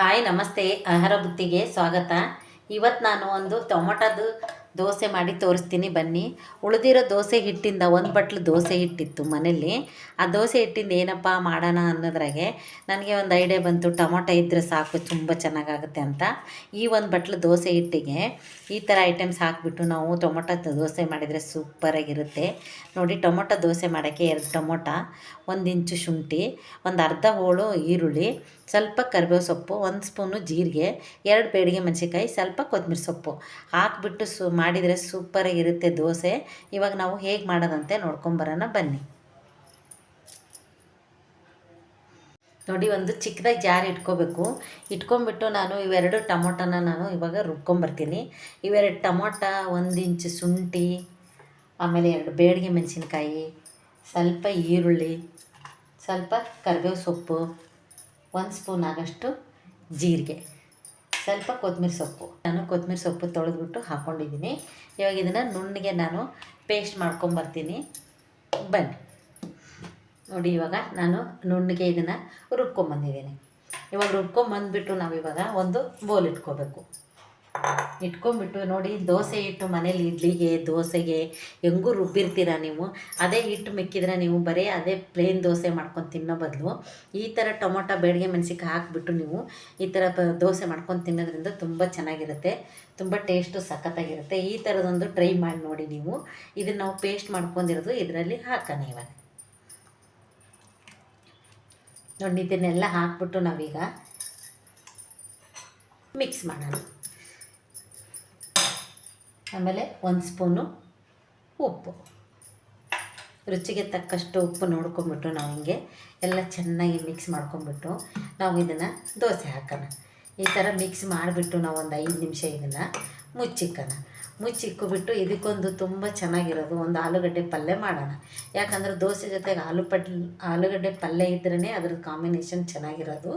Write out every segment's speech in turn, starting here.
Hi ನಮಸ್ತೆ ಆಹಾರ ಬುತ್ತಿಗೆ ಸ್ವಾಗತ. ಇವತ್ತು ನಾನು ಒಂದು ಟೊಮೊಟೊದು ದೋಸೆ ಮಾಡಿ ತೋರಿಸ್ತೀನಿ ಬನ್ನಿ. ಉಳಿದಿರೋ ದೋಸೆ ಹಿಟ್ಟಿಂದ ಒಂದು ಬಟ್ಲು ದೋಸೆ ಹಿಟ್ಟಿತ್ತು ಮನೇಲಿ ಆ ದೋಸೆ ಹಿಟ್ಟಿಂದ ಏನಪ್ಪ ಮಾಡೋಣ ಅನ್ನೋದ್ರಾಗೆ ನನಗೆ ಒಂದು ಐಡಿಯಾ ಬಂತು, ಟೊಮೊಟೊ ಇದ್ದರೆ ಸಾಕು, ತುಂಬ ಚೆನ್ನಾಗಾಗುತ್ತೆ ಅಂತ. ಈ ಒಂದು ಬಟ್ಲು ದೋಸೆ ಹಿಟ್ಟಿಗೆ ಈ ಥರ ಐಟಮ್ಸ್ ಹಾಕಿಬಿಟ್ಟು ನಾವು ಟೊಮೊಟೊ ದೋಸೆ ಮಾಡಿದರೆ ಸೂಪರಾಗಿರುತ್ತೆ ನೋಡಿ, ಟೊಮೊಟೊ ದೋಸೆ ಮಾಡೋಕ್ಕೆ ಎರಡು ಟೊಮೊಟೊ, ಒಂದು ಇಂಚು ಶುಂಠಿ, ಒಂದು ಅರ್ಧ ಹೋಳು ಈರುಳ್ಳಿ, ಸ್ವಲ್ಪ ಕರಿಬೇವು ಸೊಪ್ಪು, ಒಂದು ಸ್ಪೂನು ಜೀರಿಗೆ, ಎರಡು ಬೇಡಿಗೆ ಮೆಣಸಿನ್ಕಾಯಿ, ಸ್ವಲ್ಪ ಕೊತ್ತಂಬರಿ ಸೊಪ್ಪು. ಹಾಕ್ಬಿಟ್ಟು ಸು ಮಾಡಿದರೆ ಸೂಪರಾಗಿರುತ್ತೆ ದೋಸೆ. ಇವಾಗ ನಾವು ಹೇಗೆ ಮಾಡೋದಂತೆ ನೋಡ್ಕೊಂಬರೋಣ ಬನ್ನಿ. ನೋಡಿ, ಒಂದು ಚಿಕ್ಕದಾಗಿ ಜಾರ್ ಇಟ್ಕೋಬೇಕು. ಇಟ್ಕೊಂಬಿಟ್ಟು ನಾನು ಇವೆರಡು ಟೊಮೊಟೊನ ನಾನು ಇವಾಗ ರುಬ್ಕೊಂಬರ್ತೀನಿ ಇವೆರಡು ಟೊಮೊಟ, ಒಂದು ಇಂಚು ಶುಂಠಿ, ಆಮೇಲೆ ಎರಡು ಬೇಡಿಗೆ ಮೆಣಸಿನ್ಕಾಯಿ, ಸ್ವಲ್ಪ ಈರುಳ್ಳಿ, ಸ್ವಲ್ಪ ಕರಿಬೇವು ಸೊಪ್ಪು, ಒಂದು ಸ್ಪೂನ್ ಆಗಷ್ಟು ಜೀರಿಗೆ. ಸ್ವಲ್ಪ ಕೊತ್ತಂಬರಿ ಸೊಪ್ಪು. ನಾನು ಕೊತ್ತಂಬರಿ ಸೊಪ್ಪು ತೊಳೆದ್ಬಿಟ್ಟು ಹಾಕ್ಕೊಂಡಿದ್ದೀನಿ ಇವಾಗ ಇದನ್ನು ನುಣ್ಣಗೆ ನಾನು ಪೇಸ್ಟ್ ಮಾಡ್ಕೊಂಬರ್ತೀನಿ. ಬನ್ನಿ. ನೋಡಿ, ಇವಾಗ ನಾನು ನುಣ್ಣಗೆ ಇದನ್ನು ರುಬ್ಕೊಂಬಂದಿದ್ದೀನಿ. ಇವಾಗ ರುಬ್ಕೊಂಬಂದ್ಬಿಟ್ಟು ನಾವು ಇವಾಗ ಒಂದು ಬೋಲ್ ಇಟ್ಕೋಬೇಕು. ಇಟ್ಕೊಂಡ್ಬಿಟ್ಟು ನೋಡಿ ದೋಸೆ ಹಿಟ್ಟು ಮನೇಲಿ ಇಡ್ಲಿಗೆ, ದೋಸೆಗೆ ಹೆಂಗೂ ರುಬ್ಬಿರ್ತೀರ ನೀವು? ಅದೇ ಹಿಟ್ಟು ಮಿಕ್ಕಿದ್ರೆ ನೀವು ಬರೀ ಅದೇ ಪ್ಲೇನ್ ದೋಸೆ ಮಾಡ್ಕೊಂಡು ತಿನ್ನೋ ಬದಲು ಈ ಥರ ಟೊಮೊಟೊ ಬೇಡಿಗೆ ಮೆಣಸಿಗೆ ಹಾಕಿಬಿಟ್ಟು ನೀವು ಈ ಥರ ದೋಸೆ ಮಾಡ್ಕೊಂಡು ತಿನ್ನೋದ್ರಿಂದ ತುಂಬ ಚೆನ್ನಾಗಿರುತ್ತೆ, ತುಂಬ ಟೇಸ್ಟು ಸಖತ್ತಾಗಿರುತ್ತೆ. ಈ ಥರದೊಂದು ಟ್ರೈ ಮಾಡಿ ನೋಡಿ ನೀವು. ಇದನ್ನು ನಾವು ಪೇಸ್ಟ್ ಮಾಡ್ಕೊಂಡಿರೋದು ಇದರಲ್ಲಿ ಹಾಕೋಣ ಇವಾಗ. ನೋಡಿ, ಇದನ್ನೆಲ್ಲ ಹಾಕ್ಬಿಟ್ಟು ನಾವೀಗ ಮಿಕ್ಸ್ ಮಾಡೋಣ. ಆಮೇಲೆ ಒಂದು ಸ್ಪೂನು ಉಪ್ಪು. ರುಚಿಗೆ ತಕ್ಕಷ್ಟು ಉಪ್ಪು ನೋಡ್ಕೊಂಬಿಟ್ಟು ನಾವು ಹಿಂಗೆ ಎಲ್ಲ ಚೆನ್ನಾಗಿ ಮಿಕ್ಸ್ ಮಾಡ್ಕೊಂಬಿಟ್ಟು ನಾವು ಇದನ್ನು ದೋಸೆ ಹಾಕೋಣ. ಈ ಥರ ಮಿಕ್ಸ್ ಮಾಡಿಬಿಟ್ಟು ನಾವು ಒಂದು ಐದು ನಿಮಿಷ ಇದನ್ನು ಮುಚ್ಚಿಕ್ಕೋಣ ಮುಚ್ಚಿಕ್ಕಿಬಿಟ್ಟು ಇದಕ್ಕೊಂದು ತುಂಬ ಚೆನ್ನಾಗಿರೋದು. ಒಂದು ಆಲೂಗಡ್ಡೆ ಪಲ್ಯ ಮಾಡೋಣ. ಯಾಕಂದ್ರೆ ದೋಸೆ ಜೊತೆಗೆ ಆಲೂ ಪಟ್, ಆಲೂಗಡ್ಡೆ ಪಲ್ಯ ಇದ್ರೇ ಅದ್ರ ಕಾಂಬಿನೇಷನ್ ಚೆನ್ನಾಗಿರೋದು.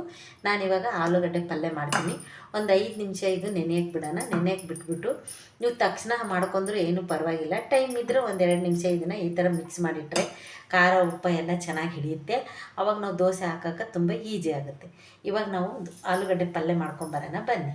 ನಾನಿವಾಗ ಆಲೂಗಡ್ಡೆ ಪಲ್ಯ ಮಾಡ್ತೀನಿ. ಒಂದು ಐದು ನಿಮಿಷ ಇದು ನೆನೆಯಕ್ಕೆ ಬಿಡೋಣ. ನೆನೆಯಕ್ಕೆ ಬಿಟ್ಬಿಟ್ಟು ನೀವು ತಕ್ಷಣ ಮಾಡ್ಕೊಂಡ್ರೂ ಏನೂ ಪರವಾಗಿಲ್ಲ. ಟೈಮ್ ಇದ್ದರೆ ಒಂದೆರಡು ನಿಮಿಷ ಇದನ್ನು ಈ ಥರ ಮಿಕ್ಸ್ ಮಾಡಿಟ್ರೆ ಖಾರ, ಉಪ್ಪು ಎಲ್ಲ ಚೆನ್ನಾಗಿ ಹಿಡಿಯುತ್ತೆ. ಅವಾಗ ನಾವು ದೋಸೆ ಹಾಕೋಕೆ ತುಂಬ ಈಜಿ ಆಗುತ್ತೆ. ಇವಾಗ ನಾವು ಆಲೂಗಡ್ಡೆ ಪಲ್ಯ ಮಾಡ್ಕೊಂಬರೋಣ ಬನ್ನಿ.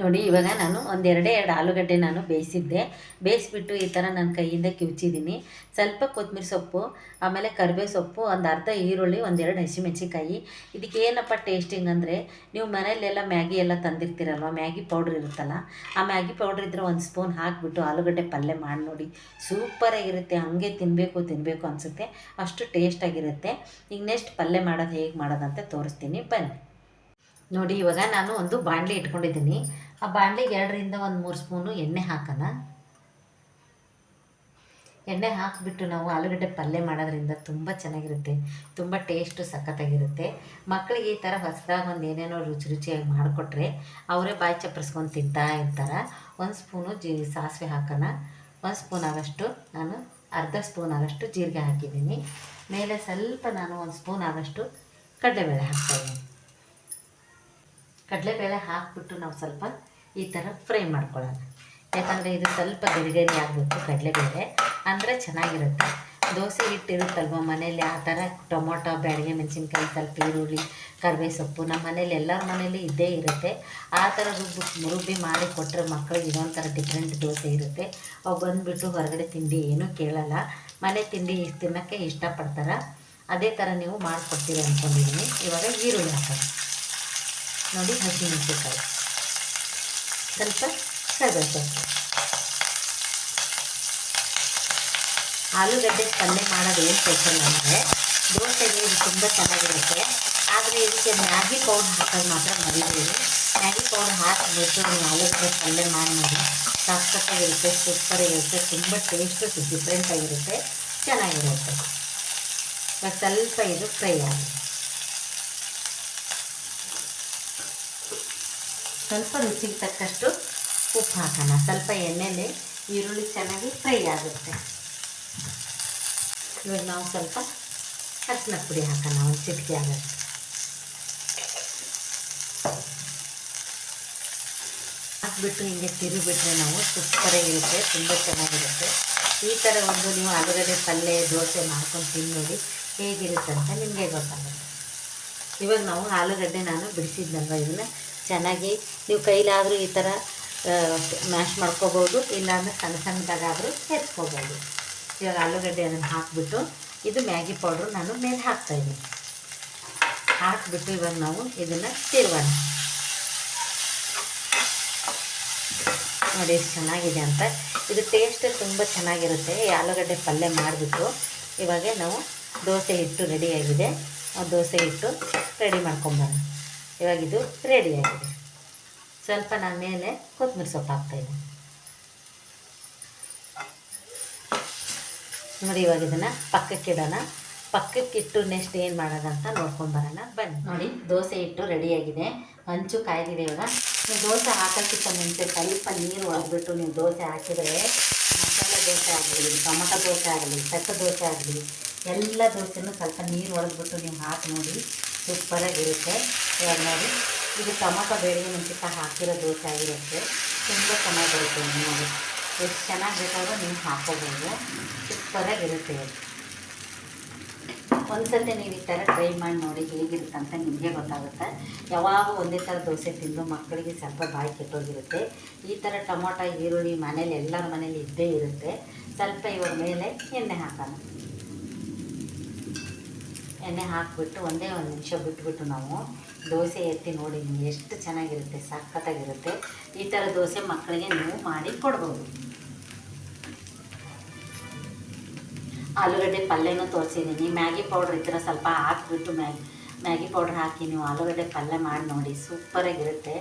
ನೋಡಿ, ಇವಾಗ ನಾನು ಒಂದೆರಡೇ ಎರಡು ಆಲೂಗಡ್ಡೆ ನಾನು ಬೇಯಿಸಿದ್ದೆ. ಬೇಯಿಸ್ಬಿಟ್ಟು ಈ ಥರ ನಾನು ಕೈಯಿಂದ ಕಿವುಚಿದ್ದೀನಿ. ಸ್ವಲ್ಪ ಕೊತ್ತಂಬರಿ ಸೊಪ್ಪು, ಆಮೇಲೆ ಕರಿಬೇವು ಸೊಪ್ಪು, ಒಂದು ಅರ್ಧ ಈರುಳ್ಳಿ ಒಂದೆರಡು ಹಸಿಮೆಣಸಿಕಾಯಿ ಇದಕ್ಕೆ ಏನಪ್ಪ ಟೇಸ್ಟಿಂಗ್ ಅಂದರೆ, ನೀವು ಮನೆಯಲ್ಲೆಲ್ಲ ಮ್ಯಾಗಿ ಎಲ್ಲ ತಂದಿರ್ತೀರಲ್ವ? ಮ್ಯಾಗಿ ಪೌಡ್ರ್ ಇರುತ್ತಲ್ಲ, ಆ ಮ್ಯಾಗಿ ಪೌಡ್ರ್ ಇದ್ದರೆ ಒಂದು ಸ್ಪೂನ್ ಹಾಕಿಬಿಟ್ಟು ಆಲೂಗಡ್ಡೆ ಪಲ್ಯ ಮಾಡಿ ನೋಡಿ. ಸೂಪರಾಗಿರುತ್ತೆ ಹಂಗೆ ತಿನ್ನಬೇಕು ತಿನ್ನಬೇಕು ಅನಿಸುತ್ತೆ. ಅಷ್ಟು ಟೇಸ್ಟಾಗಿರುತ್ತೆ ಈಗ ನೆಕ್ಸ್ಟ್ ಪಲ್ಯ ಮಾಡೋದು ಹೇಗೆ ಮಾಡೋದಂತ ತೋರಿಸ್ತೀನಿ. ಬನ್ನಿ. ನೋಡಿ, ಇವಾಗ ನಾನು ಒಂದು ಬಾಣಲೆ ಇಟ್ಕೊಂಡಿದ್ದೀನಿ. ಆ ಬಾಣಲೆಗೆ ಎರಡರಿಂದ ಒಂದು ಮೂರು ಸ್ಪೂನು ಎಣ್ಣೆ ಹಾಕೋಣ. ಎಣ್ಣೆ ಹಾಕಿಬಿಟ್ಟು ನಾವು ಆಲೂಗಡ್ಡೆ ಪಲ್ಯ ಮಾಡೋದ್ರಿಂದ ತುಂಬ ಚೆನ್ನಾಗಿರುತ್ತೆ. ತುಂಬ ಟೇಸ್ಟು ಸಖತ್ತಾಗಿರುತ್ತೆ. ಮಕ್ಕಳಿಗೆ ಈ ಥರ ಹೊಸದಾಗಿ ಒಂದು ಏನೇನೋ ರುಚಿ ರುಚಿಯಾಗಿ ಮಾಡಿಕೊಟ್ರೆ ಅವರೇ ಬಾಯಿ ಚಪ್ಪರಿಸ್ಕೊಂಡು ತಿಂತಾ ಇರ್ತಾರೆ. ಒಂದು ಸ್ಪೂನು ಜೀ, ಸಾಸಿವೆ ಹಾಕೋಣ. ಒಂದು ಸ್ಪೂನ್ ಆಗೋಷ್ಟು ನಾನು ಅರ್ಧ ಸ್ಪೂನ್ ಆಗೋಷ್ಟು ಜೀರಿಗೆ ಹಾಕಿದ್ದೀನಿ. ಮೇಲೆ ಸ್ವಲ್ಪ ನಾನು ಒಂದು ಸ್ಪೂನ್ ಆಗೋಷ್ಟು ಕಡಲೆಬೇಳೆ ಹಾಕ್ತಾಯಿದ್ದೀನಿ ಕಡಲೆಬೇಳೆ ಹಾಕಿಬಿಟ್ಟು ನಾವು ಸ್ವಲ್ಪ ಈ ಥರ ಫ್ರೈ ಮಾಡ್ಕೊಳ್ಳೋಣ. ಯಾಕಂದರೆ ಇದು ಸ್ವಲ್ಪ ಗರಿ ಗರಿ ಆಗಬೇಕು ಕಡಲೆಬೇಳೆ. ಅಂದರೆ ಚೆನ್ನಾಗಿರುತ್ತೆ. ದೋಸೆ ಹಿಟ್ಟಿರುತ್ತಲ್ವ ಮನೇಲಿ ಆ ಥರ ಟೊಮೊಟೊ, ಬ್ಯಾಡಿಗೆ, ಮೆಣಸಿನ್ಕಾಯಿ, ಸ್ವಲ್ಪ ಈರುಳ್ಳಿ ಕರಿಬೇ ಸೊಪ್ಪು ನಮ್ಮ ಮನೇಲಿ ಎಲ್ಲರ ಮನೇಲಿ ಇದ್ದೇ ಇರುತ್ತೆ. ಆ ಥರ ರುಬ್ಬಿ ರುಬ್ಬಿ ಮಾಡಿ ಕೊಟ್ಟರೆ ಮಕ್ಕಳಿಗೆ ಇದೊಂಥರ ಡಿಫ್ರೆಂಟ್ ದೋಸೆ ಇರುತ್ತೆ. ಅವು ಬಂದುಬಿಟ್ಟು ಹೊರಗಡೆ ತಿಂಡಿ ಏನೂ ಕೇಳಲ್ಲ. ಮನೆ ತಿಂಡಿ ತಿನ್ನೋಕ್ಕೆ ಇಷ್ಟಪಡ್ತಾರೆ? ಅದೇ ಥರ ನೀವು ಮಾಡಿಕೊಡ್ತೀರಿ ಅಂದ್ಕೊಂಡಿದ್ದೀನಿ. ಇವಾಗ ಈರುಳ್ಳಿ ಹಾಕೋಣ. ನೋಡಿ ಹಸಿಮೆಣಸಿನ್ಕಾಯಿ ಸ್ವಲ್ಪ ಕರಿಬೇವು ಆಲೂಗಡ್ಡೆ ಪಲ್ಯ ಮಾಡೋದು ಏನು ಸ್ಪೆಷಲ್ ಅಂದರೆ ದೋಸೆಗೆ ಇದು ತುಂಬ ಚೆನ್ನಾಗಿರುತ್ತೆ. ಆದರೆ ಇದಕ್ಕೆ ಮ್ಯಾಗಿ ಪೌಡ್ರ್ ಹಾಕೋದು ಮಾತ್ರ ಮರಿಬೇಡಿ. ಮ್ಯಾಗಿ ಪೌಡ್ರ್ ಹಾಕಿಬಿಟ್ಟು ಆಲೂಗಡ್ಡೆ ಪಲ್ಯ ಮಾಡಿ ನೋಡಿ ಸಖತ್ತಾಗಿರುತ್ತೆ, ಸೂಪರಾಗಿರುತ್ತೆ, ತುಂಬ ಟೇಸ್ಟು ಡಿಫ್ರೆಂಟಾಗಿರುತ್ತೆ ಚೆನ್ನಾಗಿರುತ್ತೆ. ಇವಾಗ ಸ್ವಲ್ಪ ಇದು ಫ್ರೈ ಆಗುತ್ತೆ ಸ್ವಲ್ಪ ರುಚಿಗೆ ತಕ್ಕಷ್ಟು ಉಪ್ಪು ಹಾಕೋಣ. ಸ್ವಲ್ಪ ಎಣ್ಣೆಲಿ ಈರುಳ್ಳಿ ಚೆನ್ನಾಗಿ ಫ್ರೈ ಆಗುತ್ತೆ. ಇವಾಗ ನಾವು ಸ್ವಲ್ಪ ಅರಿಶಿನ ಪುಡಿ ಹಾಕೋಣ, ಒಂದು ಚಿಟಿಕೆ ಆಗುತ್ತೆ ಹಾಕ್ಬಿಟ್ಟು ಹಿಂಗೆ ತಿರುಗಿಬಿಟ್ರೆ ನಾವು ಸೂಪರಾಗಿರುತ್ತೆ ತುಂಬ ಚೆನ್ನಾಗಿರುತ್ತೆ. ಈ ಥರ ಒಂದು ನೀವು ಆಲೂಗಡ್ಡೆ ಪಲ್ಯ ದೋಸೆ ಮಾಡ್ಕೊಂಡು ತಿನ್ನೋಡಿ ನೋಡಿ ಹೇಗಿರುತ್ತೆ ಅಂತ ನಿಮಗೆ ಗೊತ್ತಾಗುತ್ತೆ. ಇವಾಗ ನಾವು ಆಲೂಗಡ್ಡೆ ನಾನು ಬಿಡಿಸಿದ್ನಲ್ವ, ಇದನ್ನು ಚೆನ್ನಾಗಿ ನೀವು ಕೈಲಾದರೂ ಈ ಥರ ಮ್ಯಾಶ್ ಮಾಡ್ಕೋಬೋದು, ಇಲ್ಲಾಂದರೆ ಸಣ್ಣ ಸಣ್ಣದಾಗಾದರೂ ಹೆಚ್ಕೋಬೋದು ಇವಾಗ ಆಲೂಗಡ್ಡೆ ಅದನ್ನು ಹಾಕಿಬಿಟ್ಟು, ಇದು ಮ್ಯಾಗಿ ಪೌಡ್ರು ನಾನು ಮೇಲೆ ಹಾಕ್ತಾಯಿದ್ದೀನಿ ಹಾಕಿಬಿಟ್ಟು ಇವಾಗ ನಾವು ಇದನ್ನು ತಿರುವೋಣ ನೋಡಿ, ಎಷ್ಟು ಚೆನ್ನಾಗಿದೆ ಅಂತ. ಇದು ಟೇಸ್ಟ್ ತುಂಬ ಚೆನ್ನಾಗಿರುತ್ತೆ. ಈ ಆಲೂಗಡ್ಡೆ ಪಲ್ಯ ಮಾಡಿಬಿಟ್ಟು ಇವಾಗ ನಾವು ದೋಸೆ ಹಿಟ್ಟು ರೆಡಿಯಾಗಿದೆ ದೋಸೆ ಹಿಟ್ಟು ರೆಡಿ ಮಾಡ್ಕೊಂಬರೋಣ ಇವಾಗ ಇದು ರೆಡಿಯಾಗಿದೆ ಸ್ವಲ್ಪ ನಾನು ಮೇಲೆ ಕೊತ್ತಂಬರಿ ಸೊಪ್ಪು ಹಾಕ್ತಾಯಿದ್ದೀನಿ ನೋಡಿ ಇವಾಗ ಇದನ್ನು ಪಕ್ಕಕ್ಕೆ ಇಡೋಣ. ಪಕ್ಕಕ್ಕೆ ಇಟ್ಟು ನೆಕ್ಸ್ಟ್ ಏನು ಮಾಡೋಣ ಅಂತ ನೋಡ್ಕೊಂಬರೋಣ ಬನ್ನಿ. ನೋಡಿ, ದೋಸೆ ಇಟ್ಟು ರೆಡಿಯಾಗಿದೆ ಹಂಚು ಕಾಯ್ದಿದೆ ಇವಾಗ. ನೀವು ದೋಸೆ ಹಾಕೋಕ್ಕಿಂತ ಮುಂಚೆ ಸ್ವಲ್ಪ ನೀರು ಒಳಗ್ಬಿಟ್ಟು ನೀವು ದೋಸೆ ಹಾಕಿದರೆ ಮಸಾಲೆ ದೋಸೆ ಆಗಲಿ, ಟೊಮೊಟೊ ದೋಸೆ ಆಗಲಿ ಸೆಟ್ಟ ದೋಸೆ ಆಗಲಿ, ಎಲ್ಲ ದೋಸೆನೂ ಸ್ವಲ್ಪ ನೀರು ಒಳಗ್ಬಿಟ್ಟು ನೀವು ಹಾಕಿ ನೋಡಿ. ಸೂಪರಾಗಿರುತ್ತೆ. ಇವಾಗ ನೋಡಿ, ಇದು ಟೊಮೊಟೊ ಬೇಡಿಗೆ ಮುಂಚಿತ ಹಾಕಿರೋ ದೋಸೆ ಆಗಿರುತ್ತೆ. ತುಂಬ ಚೆನ್ನಾಗಿ ಬರುತ್ತೆ ನೋಡಿ. ಎಷ್ಟು ಚೆನ್ನಾಗಿ ಬೇಕಾದ್ರೂ ನೀವು ಹಾಕೋಬೋದು. ಸೂಪರಾಗಿರುತ್ತೆ ಒಂದು ಸತಿ ನೀವು ಈ ಥರ ಟ್ರೈ ಮಾಡಿ ನೋಡಿ ಹೇಗಿರುತ್ತೆ ಅಂತ ನಿಮಗೆ ಗೊತ್ತಾಗುತ್ತೆ. ಯಾವಾಗ ಒಂದೇ ಥರ ದೋಸೆ ತಿಂದು ಮಕ್ಕಳಿಗೆ ಸ್ವಲ್ಪ ಬಾಯಿ ಕೆಟ್ಟೋಗಿರುತ್ತೆ. ಈ ಥರ ಟೊಮೊಟೊ, ಈರುಳ್ಳಿ ಮನೇಲಿ ಎಲ್ಲರ ಮನೇಲಿ ಇದ್ದೇ ಇರುತ್ತೆ. ಸ್ವಲ್ಪ ಇವಾಗ ಮೇಲೆ ಎಣ್ಣೆ ಹಾಕೋಣ. ಎಣ್ಣೆ ಹಾಕಿಬಿಟ್ಟು ಒಂದೇ ಒಂದು ನಿಮಿಷ ಬಿಟ್ಬಿಟ್ಟು ನಾವು ದೋಸೆ ಎತ್ತಿ ನೋಡಿ ಎಷ್ಟು ಚೆನ್ನಾಗಿರುತ್ತೆ, ಸಖತ್ತಾಗಿರುತ್ತೆ. ಈ ಥರ ದೋಸೆ ಮಕ್ಕಳಿಗೆ ನೀವು ಮಾಡಿ ಕೊಡ್ಬೋದು. ಆಲೂಗಡ್ಡೆ ಪಲ್ಯನೂ ತೋರಿಸಿದ್ದೀನಿ. ಮ್ಯಾಗಿ ಪೌಡ್ರ್ ಈ ಥರ ಸ್ವಲ್ಪ ಹಾಕಿಬಿಟ್ಟು ಮ್ಯಾಗಿ ಮ್ಯಾಗಿ ಪೌಡ್ರ್ ಹಾಕಿ ನೀವು ಆಲೂಗಡ್ಡೆ ಪಲ್ಯ ಮಾಡಿ ನೋಡಿ, ಸೂಪರಾಗಿರುತ್ತೆ.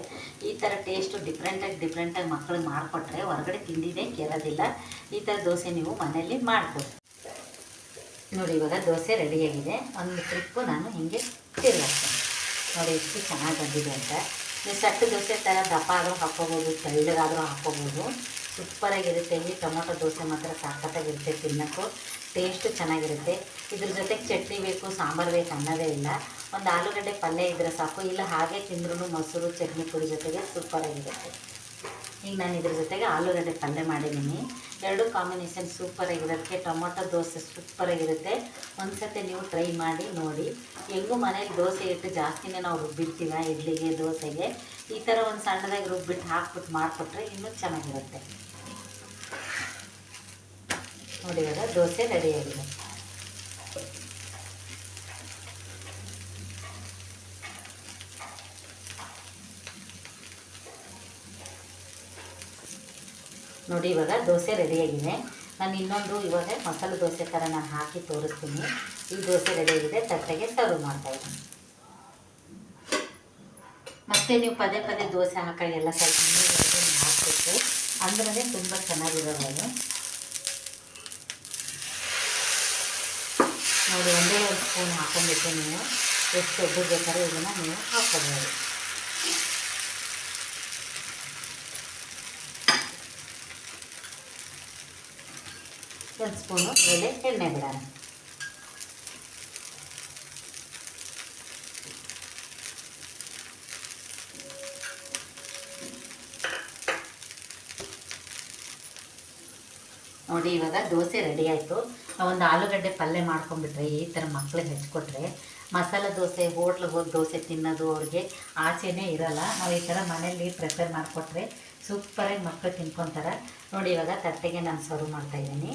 ಈ ಥರ ಟೇಸ್ಟು ಡಿಫ್ರೆಂಟಾಗಿ ಡಿಫ್ರೆಂಟಾಗಿ ಮಕ್ಕಳಿಗೆ ಮಾಡಿಕೊಟ್ರೆ ಹೊರಗಡೆ ತಿಂದಿದ್ದೇ ಕೇಳೋದಿಲ್ಲ. ಈ ಥರ ದೋಸೆ ನೀವು ಮನೆಯಲ್ಲಿ ಮಾಡಿಕೊಡಿ ನೋಡಿ, ಇವಾಗ ದೋಸೆ ರೆಡಿಯಾಗಿದೆ ಒಂದು ಟ್ರಿಪ್ಪು ನಾನು ಹೀಗೆ ತಿರುಗಾಡ್ತೇನೆ. ನೋಡಿ, ಎಷ್ಟು ಚೆನ್ನಾಗಿ ಬಂದಿದೆ ಅಂತ. ನೀವು ಸಟ್ಟು ದೋಸೆ ಥರ ದಪ್ಪ ಆದರೂ ಹಾಕ್ಕೋಬೋದು, ತೆಳ್ಳಗಾದರೂ ಹಾಕ್ಕೋಬೋದು. ಸೂಪರಾಗಿರುತ್ತೆ ಇಲ್ಲಿ ಟೊಮೊಟೊ ದೋಸೆ ಮಾತ್ರ ಸಾಕತ್ತಾಗಿರುತ್ತೆ ತಿನ್ನೋಕ್ಕೂ. ಟೇಸ್ಟು ಚೆನ್ನಾಗಿರುತ್ತೆ. ಇದ್ರ ಜೊತೆಗೆ ಚಟ್ನಿ ಬೇಕು, ಸಾಂಬಾರು ಬೇಕು ಅನ್ನೋದೇ ಇಲ್ಲ. ಒಂದು ಆಲೂಗಡ್ಡೆ ಪಲ್ಯ ಇದ್ದರೆ ಸಾಕು. ಇಲ್ಲ ಹಾಗೆ ತಿಂದ್ರೂ ಮೊಸರು, ಚಟ್ನಿ ಪುಡಿ ಜೊತೆಗೆ ಸೂಪರಾಗಿರುತ್ತೆ ಈಗ ನಾನು ಇದ್ರ ಜೊತೆಗೆ ಆಲೂಗಡ್ಡೆ ಪಲ್ಯ ಮಾಡಿದ್ದೀನಿ. ಎರಡು ಕಾಂಬಿನೇಷನ್ ಸೂಪರಾಗಿರೋದಕ್ಕೆ ಟೊಮೊಟೊ ದೋಸೆ ಸೂಪರಾಗಿರುತ್ತೆ ಒಂದ್ಸತಿ ನೀವು ಟ್ರೈ ಮಾಡಿ, ನೋಡಿ. ಹೆಂಗೂ ಮನೇಲಿ ದೋಸೆ ಇಟ್ಟು ಜಾಸ್ತಿನೇ ನಾವು ರುಬ್ಬಿಡ್ತೀವ ಇಡ್ಲಿಗೆ, ದೋಸೆಗೆ? ಈ ಥರ ಒಂದು ಸಣ್ಣದಾಗಿ ರುಬ್ಬಿಟ್ಟು ಹಾಕ್ಬಿಟ್ಟು ಮಾಡಿಕೊಟ್ರೆ ಇನ್ನೂ ಚೆನ್ನಾಗಿರುತ್ತೆ. ನೋಡಿ ಇವಾಗ ದೋಸೆ ರೆಡಿಯಾಗಿದೆ ನೋಡಿ, ಇವಾಗ ದೋಸೆ ರೆಡಿಯಾಗಿದೆ ನಾನು ಇನ್ನೊಂದು ಇವಾಗ ಮಸಾಲೆ ದೋಸೆ ಥರ ನಾನು ಹಾಕಿ ತೋರಿಸ್ತೀನಿ. ಈ ದೋಸೆ ರೆಡಿಯಾಗಿದೆ ತಟ್ಟೆಗೆ ಸರ್ವ್ ಮಾಡ್ತಾಯಿದ್ದೀನಿ ಮತ್ತೆ ನೀವು ಪದೇ ಪದೇ ದೋಸೆ ಹಾಕಾಗೆಲ್ಲ ಸ್ವಲ್ಪ ನೀರು ಹಾಕಬೇಕು ಅಂದ್ರೆ ತುಂಬ ಚೆನ್ನಾಗಿರೋದು ನೋಡಿ, ಒಂದೇ ಒಂದು ಸ್ಪೂನ್ ಹಾಕೊಂಡ್ಬಿಟ್ಟು ನೀವು ಎಷ್ಟು ಒಬ್ಬರು ಬೇಕಾದ್ರೆ ಇದನ್ನು ನೀವು ಹಾಕೋಬೋದು ಒಂದು ಸ್ಪೂನು ಮೇಲೆ ಎಣ್ಣೆ ಬಿಡೋಣ. ನೋಡಿ, ಇವಾಗ ದೋಸೆ ರೆಡಿ ಆಯಿತು. ಒಂದು ಆಲೂಗಡ್ಡೆ ಪಲ್ಯ ಮಾಡ್ಕೊಂಡ್ಬಿಟ್ರೆ, ಈ ಥರ ಮಕ್ಳಿಗೆ ಹೆಚ್ಕೊಟ್ರೆ, ಮಸಾಲೆ ದೋಸೆ, ಹೋಟ್ಲಿಗೆ ಹೋಗಿ ದೋಸೆ ತಿನ್ನೋದು ಅವ್ರಿಗೆ ಆಚೆನೇ ಇರಲ್ಲ. ನಾವು ಈ ಥರ ಮನೇಲಿ ಪ್ರಿಪೇರ್ ಮಾಡಿಕೊಟ್ರೆ ಸೂಪರಾಗಿ ಮಕ್ಕಳು ತಿನ್ಕೊತಾರೆ. ನೋಡಿ, ಇವಾಗ ತಟ್ಟೆಗೆ ನಾನು ಸರ್ವ್ ಮಾಡ್ತಾಯಿದ್ದೀನಿ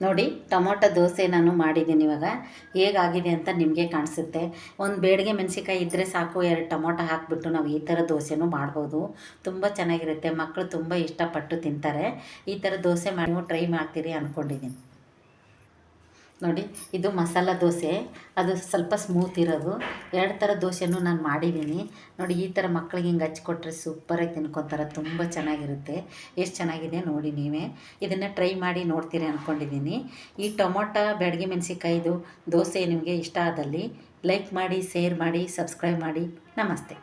ನೋಡಿ, ಟೊಮೊಟೊ ದೋಸೆ ನಾನು ಮಾಡಿದ್ದೀನಿ ಇವಾಗ. ಹೇಗಾಗಿದೆ ಅಂತ ನಿಮಗೆ ಕಾಣಿಸುತ್ತೆ. ಒಂದು ಬೇಡಿಗೆ ಮೆಣಸಿಕಾಯಿ ಇದ್ದರೆ ಸಾಕು, ಎರಡು ಟೊಮೊಟೊ ಹಾಕಿಬಿಟ್ಟು ನಾವು ಈ ಥರ ದೋಸೆನೂ ಮಾಡ್ಬೋದು. ತುಂಬ ಚೆನ್ನಾಗಿರುತ್ತೆ. ಮಕ್ಕಳು ತುಂಬ ಇಷ್ಟಪಟ್ಟು ತಿಂತಾರೆ. ಈ ಥರ ದೋಸೆ ಮಾಡಿ ಟ್ರೈ ಮಾಡ್ತೀರಿ ಅಂದ್ಕೊಂಡಿದ್ದೀನಿ ನೋಡಿ, ಇದು ಮಸಾಲ ದೋಸೆ. ಅದು ಸ್ವಲ್ಪ ಸ್ಮೂತ್ ಇರೋದು. ಎರಡು ಥರ ದೋಸೆನೂ ನಾನು ಮಾಡಿದ್ದೀನಿ ನೋಡಿ, ಈ ಥರ ಮಕ್ಳಿಗೆ ಹಿಂಗೆ ಹಚ್ಕೊಟ್ರೆ ಸೂಪರಾಗಿ ತಿನ್ಕೊತಾರೆ. ತುಂಬ ಚೆನ್ನಾಗಿರುತ್ತೆ. ಎಷ್ಟು ಚೆನ್ನಾಗಿದೆ ನೋಡಿ ನೀವೇ. ಇದನ್ನು ಟ್ರೈ ಮಾಡಿ ನೋಡ್ತೀರಿ ಅಂದ್ಕೊಂಡಿದ್ದೀನಿ ಈ ಟೊಮೊಟೊ ಬೆಳಗ್ಗೆ ಮೆಣಸಿಕಾಯ್ದು ದೋಸೆ ನಿಮಗೆ ಇಷ್ಟ ಆದಲ್ಲಿ ಲೈಕ್ ಮಾಡಿ ಶೇರ್ ಮಾಡಿ ಸಬ್ಸ್ಕ್ರೈಬ್ ಮಾಡಿ. ನಮಸ್ತೆ.